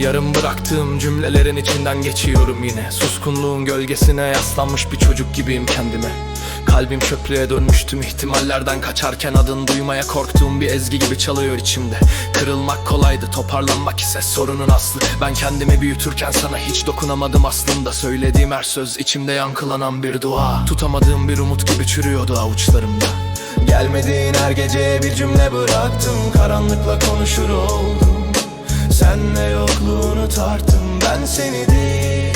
Yarım bıraktığım cümlelerin içinden geçiyorum yine. Suskunluğun gölgesine yaslanmış bir çocuk gibiyim kendime. Kalbim çöplüğe dönmüştüm ihtimallerden kaçarken adını duymaya korktuğum bir ezgi gibi çalıyor içimde. Kırılmak kolaydı toparlanmak ise sorunun aslı. Ben kendimi büyütürken sana hiç dokunamadım aslında. Söylediğim her söz içimde yankılanan bir dua. Tutamadığım bir umut gibi çürüyordu avuçlarımda. Gelmediğin her gece bir cümle bıraktım. Karanlıkla konuşur oldum tarttım ben seni değil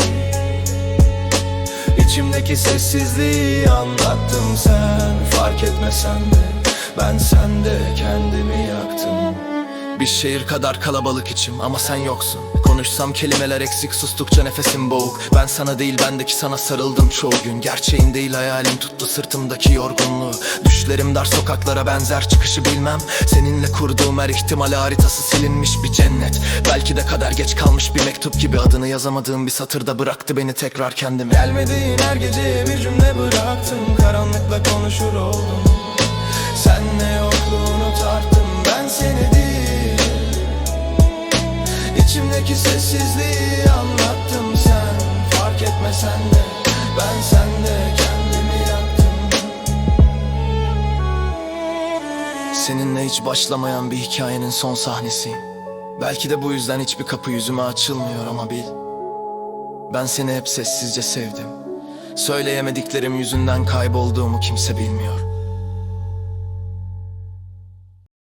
İçimdeki sessizliği anlattım sen. Fark etmesen de ben sende kendimi yaktım Bir şehir kadar kalabalık içim ama sen yoksun. Konuşsam kelimeler eksik sustukça nefesim boğuk. Ben sana değil bendeki sana sarıldım çoğu gün. Gerçeğin değil hayalim tuttu sırtımdaki yorgunluğu. Düşlerim dar sokaklara benzer çıkışı bilmem. Seninle kurduğum her ihtimal haritası silinmiş bir cennet. Belki de kadar geç kalmış bir mektup gibi. Adını yazamadığım bir satırda bıraktı beni tekrar kendime. Gelmediğin her gece bir cümle bıraktım. Karanlıkla konuşur oldum İçimdeki sessizliği anlattım sen. Fark etmesen de ben sende kendimi yaktım. Seninle hiç başlamayan bir hikayenin son sahnesiyim Belki de bu yüzden hiçbir kapı yüzüme açılmıyor ama bil. Ben seni hep sessizce sevdim. Söyleyemediklerim yüzünden kaybolduğumu kimse bilmiyor